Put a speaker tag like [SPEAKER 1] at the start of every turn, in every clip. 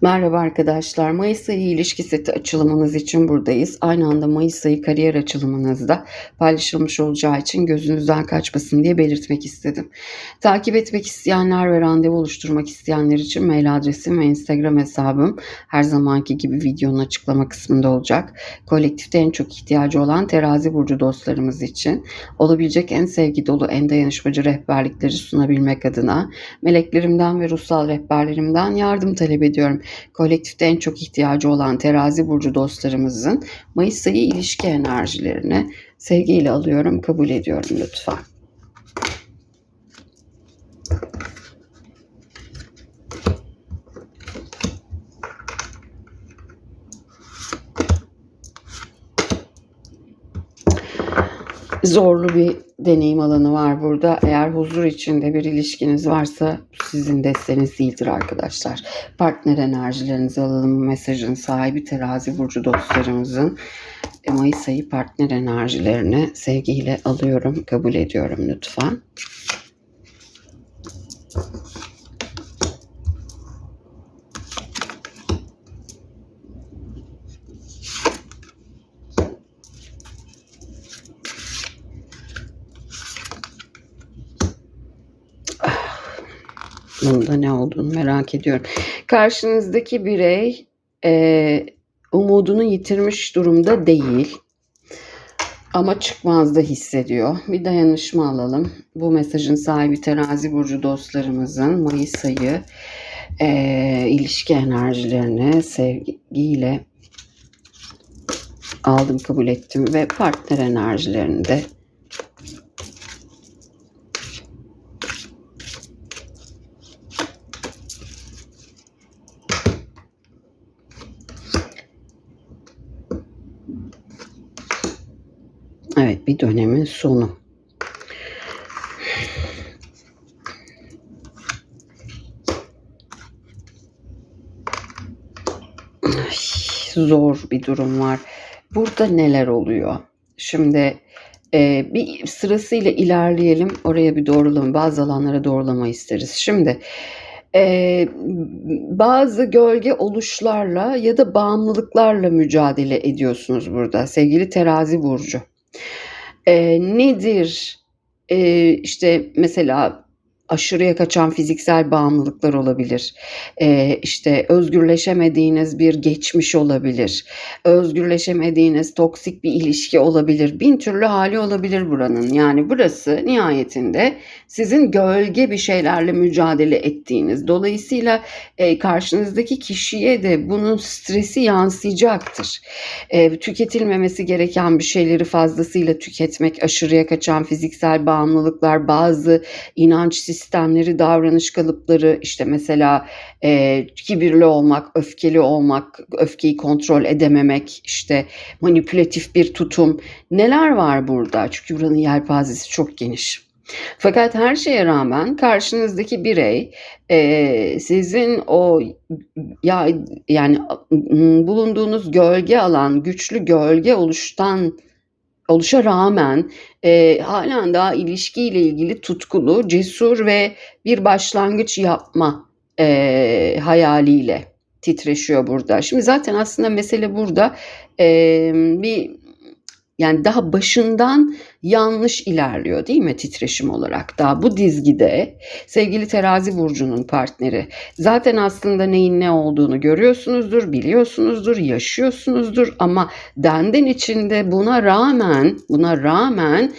[SPEAKER 1] Merhaba arkadaşlar. Mayıs ayı ilişki seti açılımınız için buradayız. Aynı anda Mayıs ayı kariyer açılımınızda paylaşılmış olacağı için gözünüzden kaçmasın diye belirtmek istedim. Takip etmek isteyenler ve randevu oluşturmak isteyenler için mail adresim ve Instagram hesabım her zamanki gibi videonun açıklama kısmında olacak. Kolektifte en çok ihtiyacı olan terazi burcu dostlarımız için olabilecek en sevgi dolu, en dayanışmacı rehberlikleri sunabilmek adına meleklerimden ve ruhsal rehberlerimden yardım talep ediyorum. Kolektifte en çok ihtiyacı olan terazi burcu dostlarımızın Mayıs ayı ilişki enerjilerini sevgiyle alıyorum, kabul ediyorum lütfen. Zorlu bir deneyim alanı var burada. Eğer huzur içinde bir ilişkiniz varsa sizin desteniz değildir arkadaşlar. Partner enerjilerinizi alalım. Mesajın sahibi terazi burcu dostlarımızın e, Mayıs ayı partner enerjilerini sevgiyle alıyorum, kabul ediyorum lütfen. Bunda ne olduğunu merak ediyorum. Karşınızdaki birey e, umudunu yitirmiş durumda değil. Ama çıkmazda hissediyor. Bir dayanışma alalım. Bu mesajın sahibi terazi burcu dostlarımızın Mayıs ayı e, ilişki enerjilerini sevgiyle aldım, kabul ettim ve partner enerjilerini de Evet bir dönemin sonu. Zor bir durum var. Burada neler oluyor? Şimdi e, bir sırasıyla ilerleyelim. Oraya bir doğrulama, bazı alanlara doğrulama isteriz. Şimdi e, bazı gölge oluşlarla ya da bağımlılıklarla mücadele ediyorsunuz burada sevgili terazi burcu. Nedir? E, işte mesela aşırıya kaçan fiziksel bağımlılıklar olabilir. Ee, işte özgürleşemediğiniz bir geçmiş olabilir. Özgürleşemediğiniz toksik bir ilişki olabilir. Bin türlü hali olabilir buranın. Yani burası nihayetinde sizin gölge bir şeylerle mücadele ettiğiniz. Dolayısıyla e, karşınızdaki kişiye de bunun stresi yansıyacaktır. E, tüketilmemesi gereken bir şeyleri fazlasıyla tüketmek, aşırıya kaçan fiziksel bağımlılıklar, bazı inanç davranış kalıpları işte mesela e, kibirli olmak, öfkeli olmak, öfkeyi kontrol edememek, işte manipülatif bir tutum neler var burada? Çünkü buranın yelpazesi çok geniş. Fakat her şeye rağmen karşınızdaki birey e, sizin o ya yani bulunduğunuz gölge alan, güçlü gölge oluştan oluşa rağmen e, halen daha ilişkiyle ilgili tutkulu, cesur ve bir başlangıç yapma e, hayaliyle titreşiyor burada. Şimdi zaten aslında mesele burada e, bir yani daha başından yanlış ilerliyor değil mi titreşim olarak? Daha bu dizgide sevgili terazi burcunun partneri zaten aslında neyin ne olduğunu görüyorsunuzdur, biliyorsunuzdur, yaşıyorsunuzdur ama denden içinde buna rağmen buna rağmen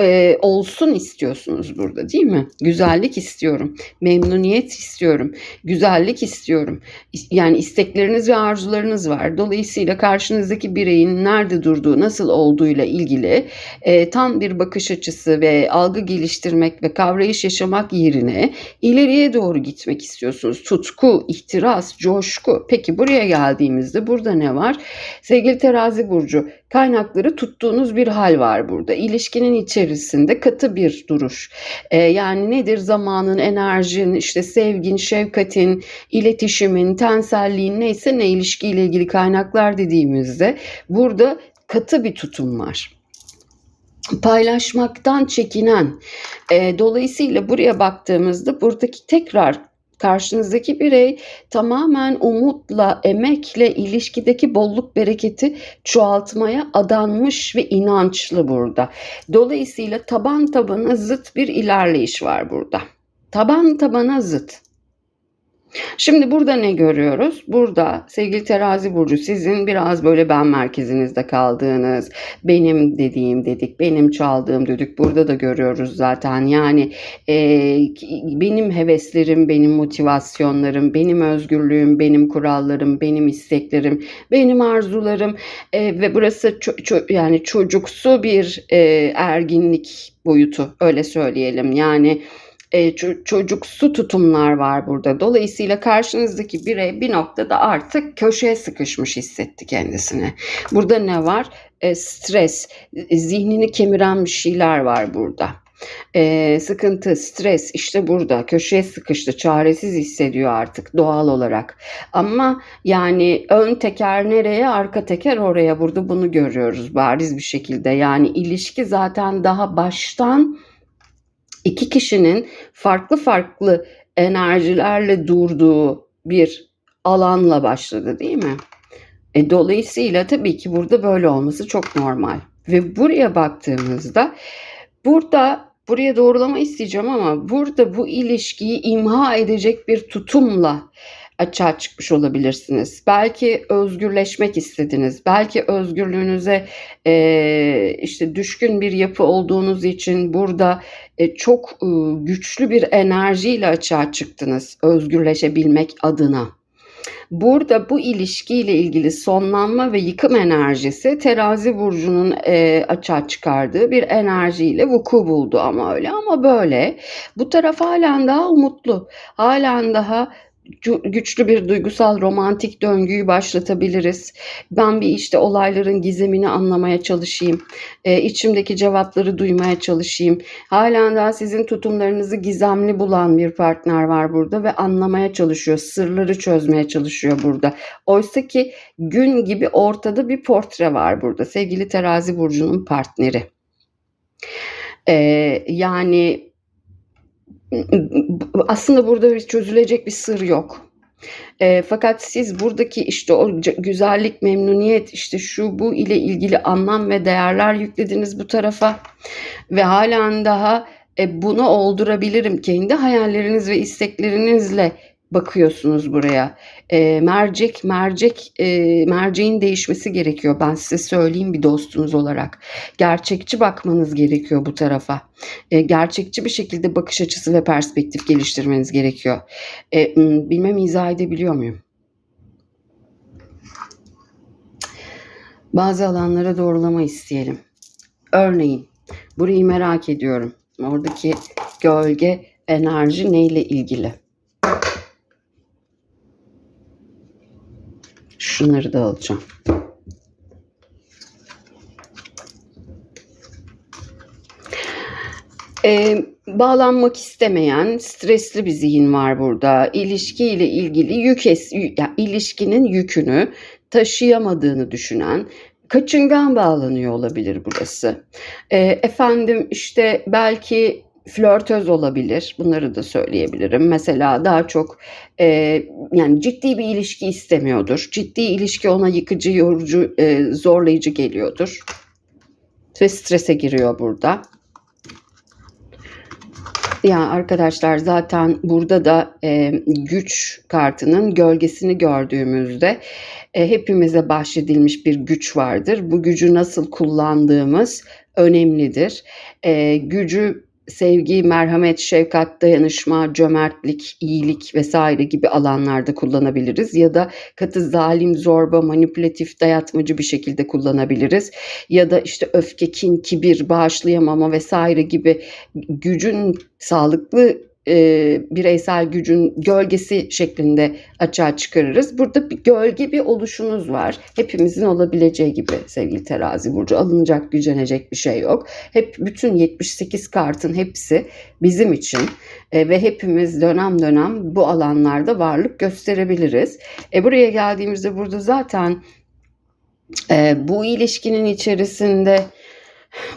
[SPEAKER 1] e, olsun istiyorsunuz burada değil mi? Güzellik istiyorum, memnuniyet istiyorum, güzellik istiyorum. Yani istekleriniz ve arzularınız var. Dolayısıyla karşınızdaki bireyin nerede durduğu, nasıl olduğuyla ilgili e, tam bir bakış açısı ve algı geliştirmek ve kavrayış yaşamak yerine ileriye doğru gitmek istiyorsunuz. Tutku, ihtiras, coşku. Peki buraya geldiğimizde burada ne var? Sevgili terazi burcu kaynakları tuttuğunuz bir hal var burada. İlişkinin içerisinde katı bir duruş. Ee, yani nedir? Zamanın, enerjin, işte sevgin, şefkatin, iletişimin, tenselliğin neyse ne ilişkiyle ilgili kaynaklar dediğimizde burada katı bir tutum var paylaşmaktan çekinen. E, dolayısıyla buraya baktığımızda buradaki tekrar Karşınızdaki birey tamamen umutla, emekle ilişkideki bolluk bereketi çoğaltmaya adanmış ve inançlı burada. Dolayısıyla taban tabana zıt bir ilerleyiş var burada. Taban tabana zıt. Şimdi burada ne görüyoruz? Burada sevgili terazi burcu sizin biraz böyle ben merkezinizde kaldığınız, benim dediğim dedik, benim çaldığım dedik. Burada da görüyoruz zaten. Yani e, benim heveslerim, benim motivasyonlarım, benim özgürlüğüm, benim kurallarım, benim isteklerim, benim arzularım e, ve burası ço- ço- yani çocuksu bir e, erginlik boyutu öyle söyleyelim. Yani e, ço- çocuksu tutumlar var burada. Dolayısıyla karşınızdaki birey bir noktada artık köşeye sıkışmış hissetti kendisini. Burada ne var? E, stres, e, zihnini kemiren bir şeyler var burada. E, sıkıntı, stres işte burada köşeye sıkıştı, çaresiz hissediyor artık doğal olarak. Ama yani ön teker nereye, arka teker oraya burada bunu görüyoruz bariz bir şekilde. Yani ilişki zaten daha baştan iki kişinin farklı farklı enerjilerle durduğu bir alanla başladı değil mi? E, dolayısıyla tabii ki burada böyle olması çok normal. Ve buraya baktığımızda burada buraya doğrulama isteyeceğim ama burada bu ilişkiyi imha edecek bir tutumla açığa çıkmış olabilirsiniz. Belki özgürleşmek istediniz. Belki özgürlüğünüze e, işte düşkün bir yapı olduğunuz için burada e, çok e, güçlü bir enerjiyle açığa çıktınız özgürleşebilmek adına. Burada bu ilişkiyle ilgili sonlanma ve yıkım enerjisi terazi burcunun e, açığa çıkardığı bir enerjiyle vuku buldu ama öyle ama böyle. Bu taraf halen daha umutlu. Halen daha güçlü bir duygusal romantik döngüyü başlatabiliriz. Ben bir işte olayların gizemini anlamaya çalışayım. E, içimdeki cevapları duymaya çalışayım. Halen daha sizin tutumlarınızı gizemli bulan bir partner var burada ve anlamaya çalışıyor. Sırları çözmeye çalışıyor burada. Oysa ki gün gibi ortada bir portre var burada. Sevgili terazi burcunun partneri. E, yani aslında burada bir çözülecek bir sır yok. E, fakat siz buradaki işte o güzellik, memnuniyet, işte şu bu ile ilgili anlam ve değerler yüklediniz bu tarafa ve halen daha e, bunu oldurabilirim kendi hayalleriniz ve isteklerinizle bakıyorsunuz buraya. E, mercek, mercek, e, merceğin değişmesi gerekiyor. Ben size söyleyeyim bir dostunuz olarak. Gerçekçi bakmanız gerekiyor bu tarafa. E, gerçekçi bir şekilde bakış açısı ve perspektif geliştirmeniz gerekiyor. E, bilmem izah edebiliyor muyum? Bazı alanlara doğrulama isteyelim. Örneğin burayı merak ediyorum. Oradaki gölge enerji neyle ilgili? Şunları da alacağım. Ee, bağlanmak istemeyen stresli bir zihin var burada. İlişkiyle ilgili yük es, ya, ilişkinin yükünü taşıyamadığını düşünen kaçıngan bağlanıyor olabilir burası. Ee, efendim işte belki flörtöz olabilir. Bunları da söyleyebilirim. Mesela daha çok e, yani ciddi bir ilişki istemiyordur. Ciddi ilişki ona yıkıcı, yorucu, e, zorlayıcı geliyordur. Ve strese giriyor burada. Ya arkadaşlar zaten burada da e, güç kartının gölgesini gördüğümüzde e, hepimize bahşedilmiş bir güç vardır. Bu gücü nasıl kullandığımız önemlidir. E, gücü sevgi, merhamet, şefkat, dayanışma, cömertlik, iyilik vesaire gibi alanlarda kullanabiliriz. Ya da katı zalim, zorba, manipülatif, dayatmacı bir şekilde kullanabiliriz. Ya da işte öfke, kin, kibir, bağışlayamama vesaire gibi gücün sağlıklı e, bireysel gücün gölgesi şeklinde açığa çıkarırız. Burada bir gölge bir oluşunuz var. Hepimizin olabileceği gibi sevgili terazi burcu. Alınacak, gücenecek bir şey yok. Hep bütün 78 kartın hepsi bizim için e, ve hepimiz dönem dönem bu alanlarda varlık gösterebiliriz. E, buraya geldiğimizde burada zaten e, bu ilişkinin içerisinde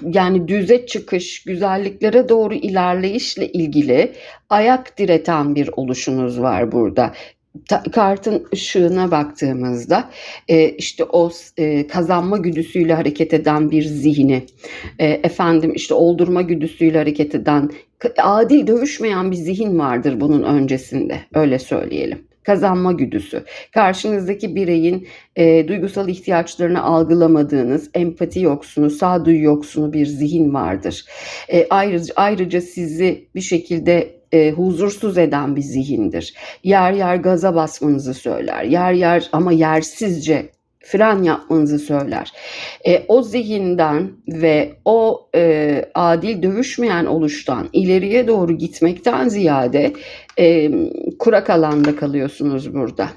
[SPEAKER 1] yani düze çıkış, güzelliklere doğru ilerleyişle ilgili ayak direten bir oluşunuz var burada. Kartın ışığına baktığımızda e, işte o e, kazanma güdüsüyle hareket eden bir zihni, e, efendim işte oldurma güdüsüyle hareket eden adil dövüşmeyen bir zihin vardır bunun öncesinde öyle söyleyelim. Kazanma güdüsü. Karşınızdaki bireyin e, duygusal ihtiyaçlarını algılamadığınız, empati yoksunu, sağduyu yoksunu bir zihin vardır. E, ayrıca, ayrıca sizi bir şekilde e, huzursuz eden bir zihindir. Yer yer gaza basmanızı söyler. Yer yer ama yersizce fren yapmanızı söyler. E, o zihinden ve o e, adil dövüşmeyen oluştan ileriye doğru gitmekten ziyade e, kurak alanda kalıyorsunuz burada.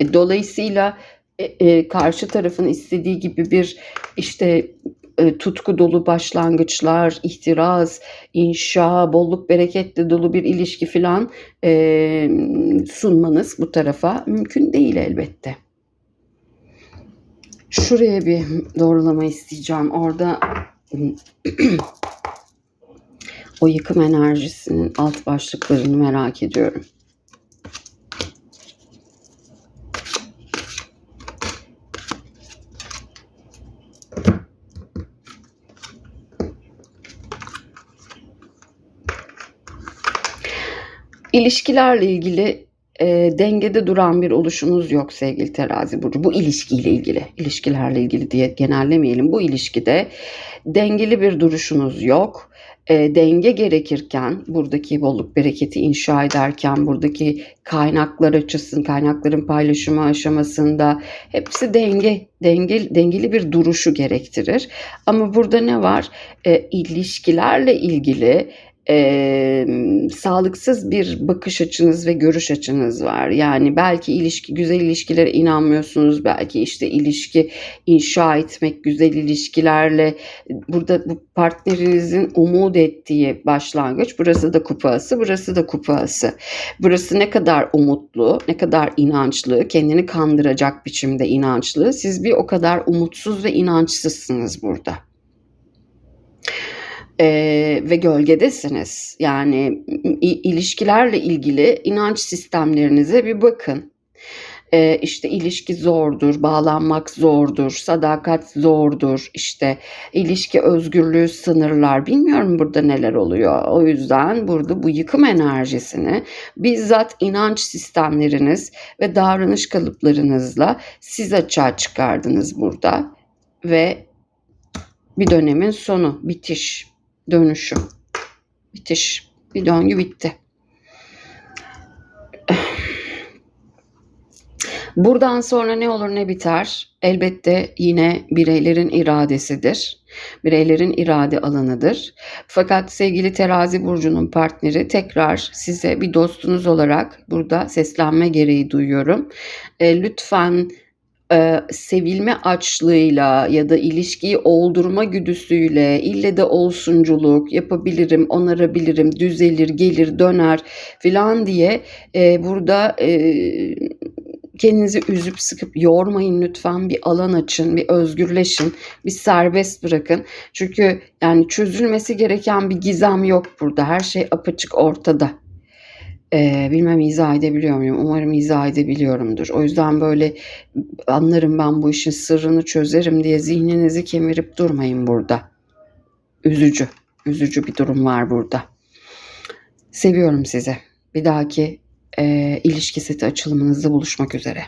[SPEAKER 1] E, dolayısıyla e, e, karşı tarafın istediği gibi bir işte e, tutku dolu başlangıçlar, ihtiras, inşa, bolluk bereketle dolu bir ilişki falan e, sunmanız bu tarafa mümkün değil elbette. Şuraya bir doğrulama isteyeceğim. Orada o yıkım enerjisinin alt başlıklarını merak ediyorum. İlişkilerle ilgili e, dengede duran bir oluşunuz yok sevgili terazi burcu. Bu ilişkiyle ilgili, ilişkilerle ilgili diye genellemeyelim. Bu ilişkide dengeli bir duruşunuz yok. E, denge gerekirken buradaki bolluk bereketi inşa ederken buradaki kaynaklar açısın, kaynakların paylaşımı aşamasında hepsi denge, denge dengeli bir duruşu gerektirir. Ama burada ne var? E, ilişkilerle ilgili e, sağlıksız bir bakış açınız ve görüş açınız var. Yani belki ilişki güzel ilişkilere inanmıyorsunuz. Belki işte ilişki inşa etmek güzel ilişkilerle burada bu partnerinizin umut ettiği başlangıç. Burası da kupası, burası da kupası. Burası ne kadar umutlu, ne kadar inançlı, kendini kandıracak biçimde inançlı. Siz bir o kadar umutsuz ve inançsızsınız burada e, ve gölgedesiniz. Yani ilişkilerle ilgili inanç sistemlerinize bir bakın. E, işte ilişki zordur, bağlanmak zordur, sadakat zordur, işte ilişki özgürlüğü sınırlar. Bilmiyorum burada neler oluyor. O yüzden burada bu yıkım enerjisini bizzat inanç sistemleriniz ve davranış kalıplarınızla siz açığa çıkardınız burada ve bir dönemin sonu, bitiş, dönüşü, bitiş, bir döngü bitti. Buradan sonra ne olur ne biter? Elbette yine bireylerin iradesidir. Bireylerin irade alanıdır. Fakat sevgili terazi burcunun partneri tekrar size bir dostunuz olarak burada seslenme gereği duyuyorum. E, lütfen e, sevilme açlığıyla ya da ilişkiyi oldurma güdüsüyle ille de olsunculuk yapabilirim, onarabilirim, düzelir, gelir, döner filan diye e, burada e, kendinizi üzüp sıkıp yormayın lütfen bir alan açın, bir özgürleşin, bir serbest bırakın. Çünkü yani çözülmesi gereken bir gizem yok burada. Her şey apaçık ortada. Ee, bilmem izah edebiliyor muyum? Umarım izah edebiliyorumdur. O yüzden böyle anlarım ben bu işin sırrını çözerim diye zihninizi kemirip durmayın burada. Üzücü, üzücü bir durum var burada. Seviyorum sizi. Bir dahaki e, ilişki seti açılımınızda buluşmak üzere.